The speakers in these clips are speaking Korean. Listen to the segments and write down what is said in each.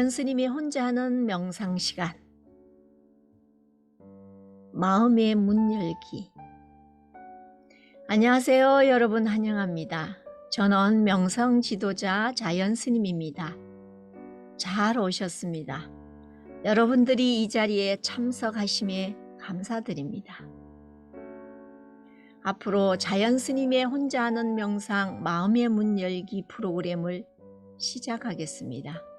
자연 스님이 혼자 하는 명상 시간. 마음의 문 열기. 안녕하세요. 여러분 환영합니다. 저는 명성 지도자 자연 스님입니다. 잘 오셨습니다. 여러분들이 이 자리에 참석하심에 감사드립니다. 앞으로 자연 스님의 혼자 하는 명상 마음의 문 열기 프로그램을 시작하겠습니다.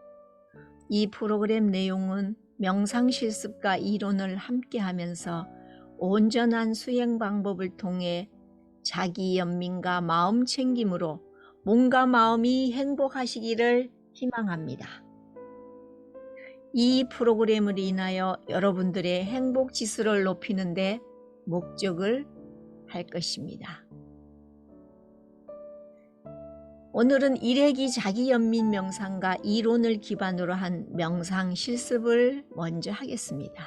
이 프로그램 내용은 명상 실습과 이론을 함께 하면서 온전한 수행 방법을 통해 자기 연민과 마음 챙김으로 몸과 마음이 행복하시기를 희망합니다. 이 프로그램을 인하여 여러분들의 행복 지수를 높이는데 목적을 할 것입니다. 오늘은 일회기 자기연민 명상과 이론을 기반으로 한 명상 실습을 먼저 하겠습니다.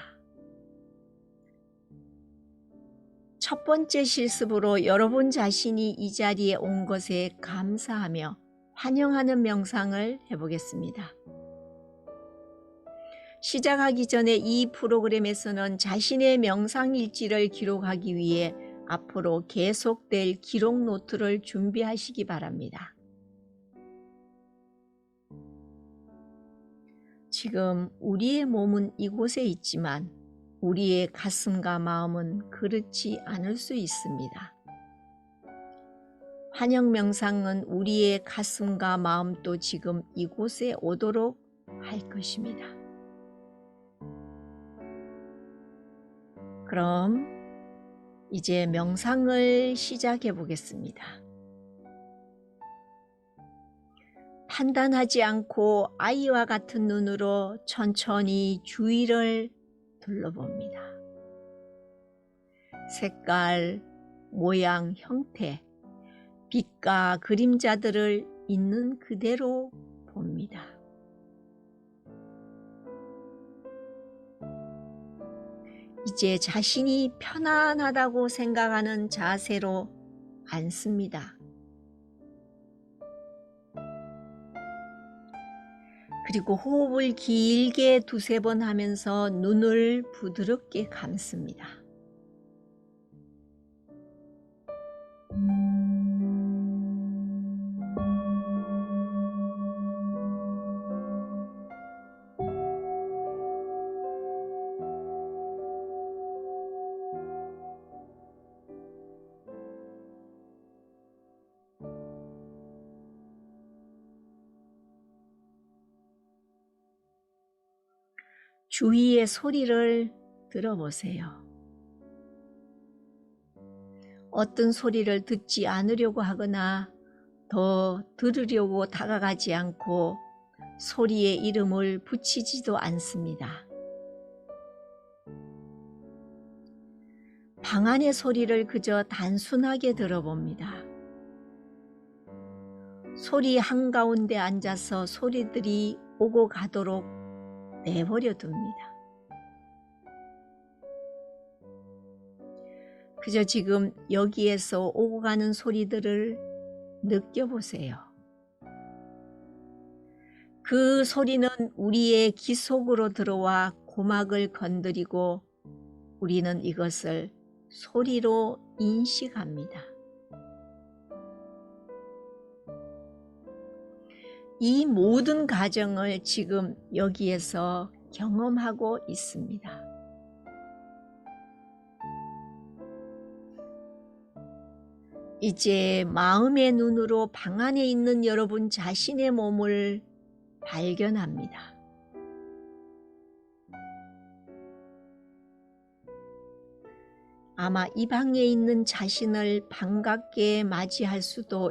첫 번째 실습으로 여러분 자신이 이 자리에 온 것에 감사하며 환영하는 명상을 해보겠습니다. 시작하기 전에 이 프로그램에서는 자신의 명상 일지를 기록하기 위해 앞으로 계속될 기록 노트를 준비하시기 바랍니다. 지금 우리의 몸은 이곳에 있지만 우리의 가슴과 마음은 그렇지 않을 수 있습니다. 환영 명상은 우리의 가슴과 마음도 지금 이곳에 오도록 할 것입니다. 그럼 이제 명상을 시작해 보겠습니다. 판단하지 않고 아이와 같은 눈으로 천천히 주위를 둘러봅니다. 색깔, 모양, 형태, 빛과 그림자들을 있는 그대로 봅니다. 이제 자신이 편안하다고 생각하는 자세로 앉습니다. 그리고 호흡을 길게 두세 번 하면서 눈을 부드럽게 감습니다. 주위의 소리를 들어보세요. 어떤 소리를 듣지 않으려고 하거나 더 들으려고 다가가지 않고 소리의 이름을 붙이지도 않습니다. 방 안의 소리를 그저 단순하게 들어봅니다. 소리 한가운데 앉아서 소리들이 오고 가도록 내버려 둡니다. 그저 지금 여기에서 오고 가는 소리들을 느껴보세요. 그 소리는 우리의 귀 속으로 들어와 고막을 건드리고 우리는 이것을 소리로 인식합니다. 이 모든 과정을 지금 여기에서 경험하고 있습니다. 이제 마음의 눈으로 방 안에 있는 여러분 자신의 몸을 발견합니다. 아마 이 방에 있는 자신을 반갑게 맞이할 수도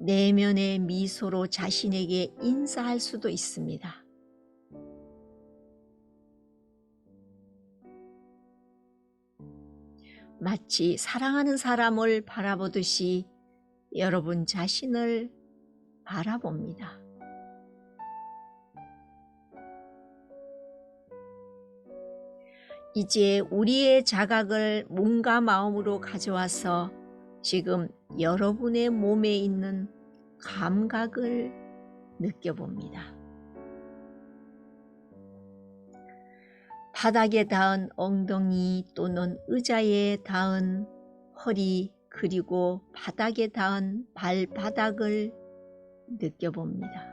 내면의 미소로 자신에게 인사할 수도 있습니다. 마치 사랑하는 사람을 바라보듯이 여러분 자신을 바라봅니다. 이제 우리의 자각을 몸과 마음으로 가져와서 지금 여러분의 몸에 있는 감각을 느껴봅니다. 바닥에 닿은 엉덩이 또는 의자에 닿은 허리 그리고 바닥에 닿은 발바닥을 느껴봅니다.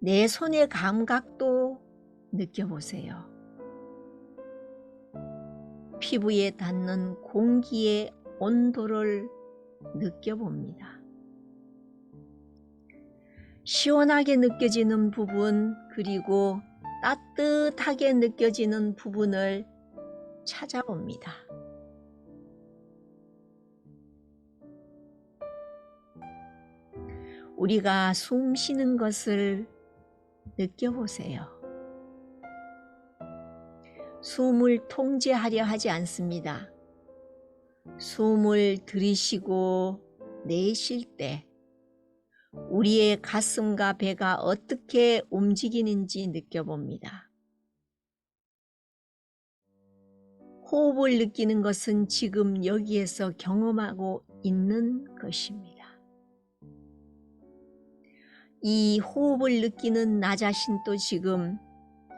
내 손의 감각도 느껴보세요. 피부에 닿는 공기의 온도를 느껴봅니다. 시원하게 느껴지는 부분 그리고 따뜻하게 느껴지는 부분을 찾아봅니다. 우리가 숨 쉬는 것을 느껴보세요. 숨을 통제하려 하지 않습니다. 숨을 들이쉬고 내쉴 때 우리의 가슴과 배가 어떻게 움직이는지 느껴봅니다. 호흡을 느끼는 것은 지금 여기에서 경험하고 있는 것입니다. 이 호흡을 느끼는 나 자신도 지금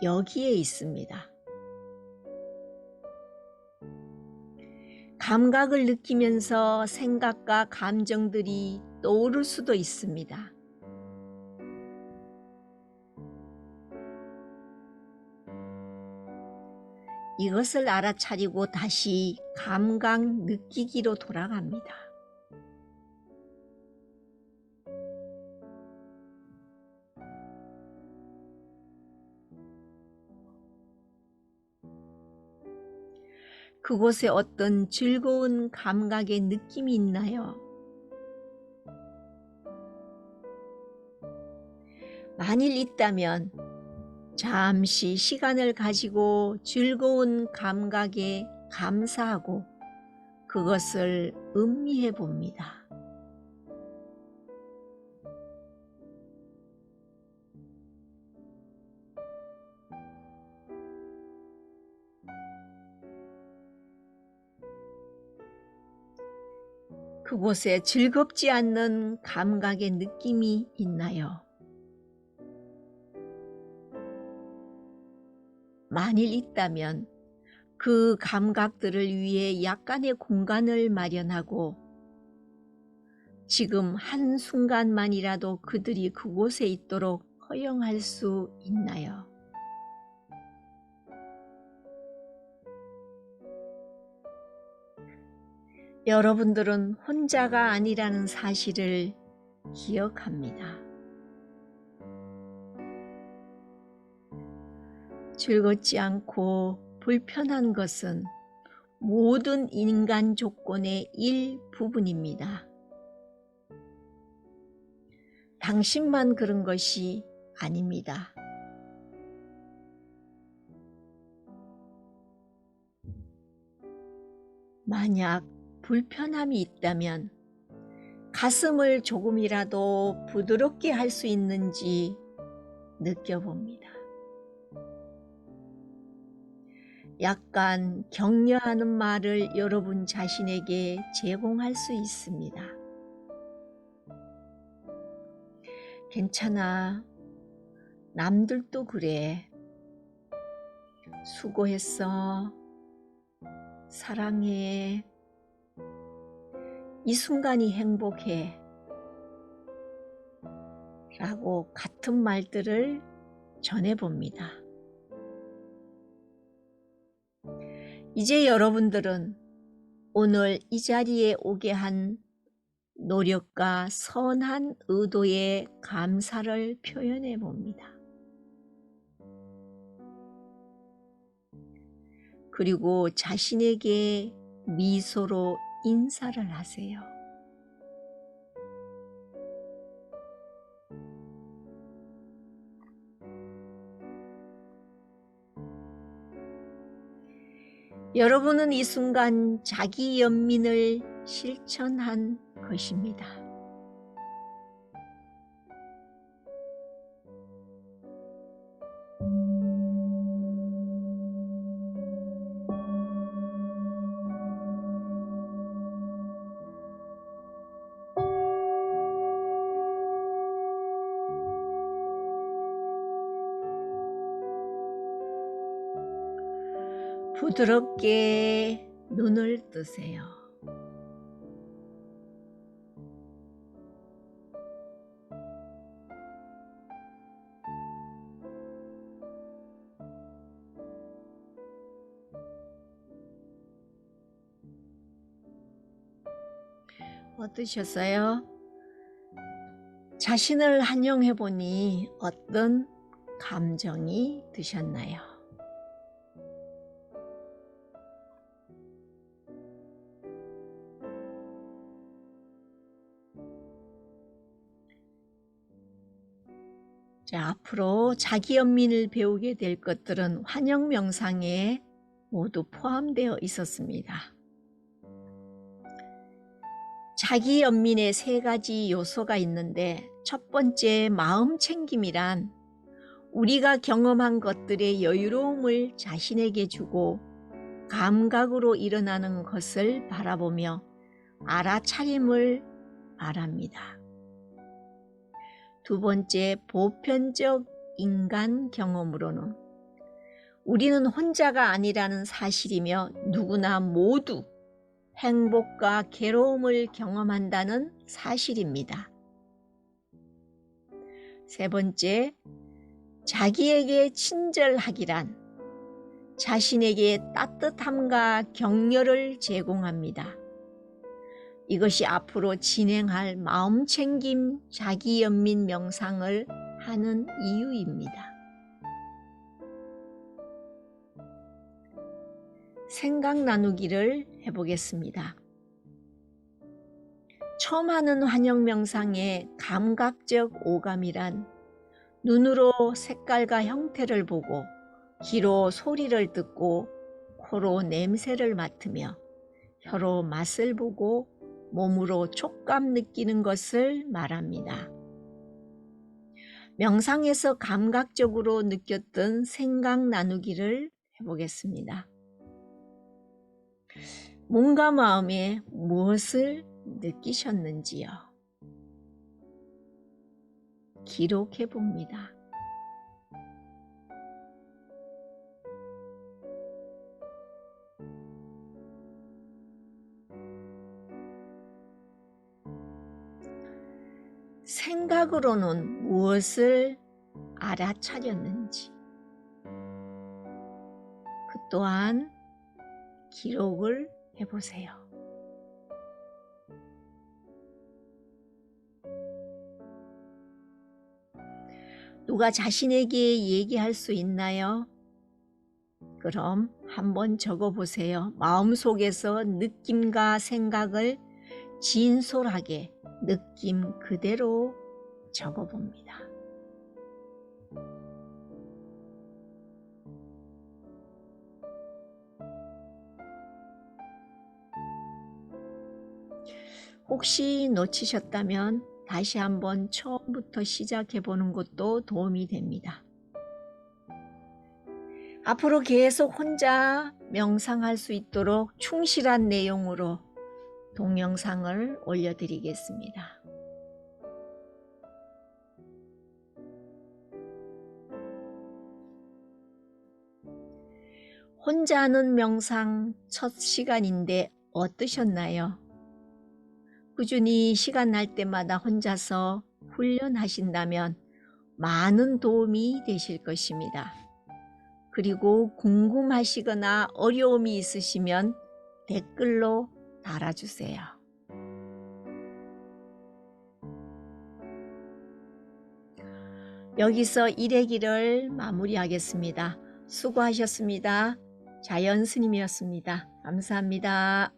여기에 있습니다. 감각을 느끼면서 생각과 감정들이 떠오를 수도 있습니다. 이것을 알아차리고 다시 감각 느끼기로 돌아갑니다. 그곳에 어떤 즐거운 감각의 느낌이 있나요? 만일 있다면 잠시 시간을 가지고 즐거운 감각에 감사하고 그것을 음미해 봅니다. 그곳에 즐겁지 않는 감각의 느낌이 있나요? 만일 있다면 그 감각들을 위해 약간의 공간을 마련하고 지금 한순간만이라도 그들이 그곳에 있도록 허용할 수 있나요? 여러분들은 혼자가 아니라는 사실을 기억합니다. 즐겁지 않고 불편한 것은 모든 인간 조건의 일부분입니다. 당신만 그런 것이 아닙니다. 만약 불편함이 있다면 가슴을 조금이라도 부드럽게 할 수 있는지 느껴봅니다. 약간 격려하는 말을 여러분 자신에게 제공할 수 있습니다. 괜찮아. 남들도 그래. 수고했어. 사랑해. 이 순간이 행복해. 라고 같은 말들을 전해봅니다. 이제 여러분들은 오늘 이 자리에 오게 한 노력과 선한 의도에 감사를 표현해 봅니다. 그리고 자신에게 미소로 인사를 하세요. 여러분은 이 순간 자기 연민을 실천한 것입니다. 부드럽게 눈을 뜨세요. 어떠셨어요? 자신을 한영해 보니 어떤 감정이 드셨나요? 앞으로 자기 연민을 배우게 될 것들은 환영 명상에 모두 포함되어 있었습니다. 자기 연민에 세 가지 요소가 있는데 첫 번째 마음 챙김이란 우리가 경험한 것들의 여유로움을 자신에게 주고 감각으로 일어나는 것을 바라보며 알아차림을 말합니다. 두 번째 보편적 인간 경험으로는 우리는 혼자가 아니라는 사실이며 누구나 모두 행복과 괴로움을 경험한다는 사실입니다. 세 번째, 자기에게 친절하기란 자신에게 따뜻함과 격려를 제공합니다. 이것이 앞으로 진행할 마음챙김 자기연민 명상을 하는 이유입니다. 생각 나누기를 해보겠습니다. 처음 하는 환영 명상의 감각적 오감이란 눈으로 색깔과 형태를 보고 귀로 소리를 듣고 코로 냄새를 맡으며 혀로 맛을 보고 몸으로 촉감 느끼는 것을 말합니다. 명상에서 감각적으로 느꼈던 생각 나누기를 해보겠습니다. 몸과 마음에 무엇을 느끼셨는지요? 기록해 봅니다. 생각으로는 무엇을 알아차렸는지 그 또한 기록을 해보세요. 누가 자신에게 얘기할 수 있나요? 그럼 한번 적어보세요. 마음속에서 느낌과 생각을 진솔하게 느낌 그대로 적어봅니다. 혹시 놓치셨다면 다시 한번 처음부터 시작해 보는 것도 도움이 됩니다. 앞으로 계속 혼자 명상할 수 있도록 충실한 내용으로 동영상을 올려드리겠습니다. 혼자 하는 명상 첫 시간인데 어떠셨나요? 꾸준히 시간 날 때마다 혼자서 훈련하신다면 많은 도움이 되실 것입니다. 그리고 궁금하시거나 어려움이 있으시면 댓글로 달아주세요. 여기서 일회기를 마무리하겠습니다. 수고하셨습니다. 자연 스님이었습니다. 감사합니다.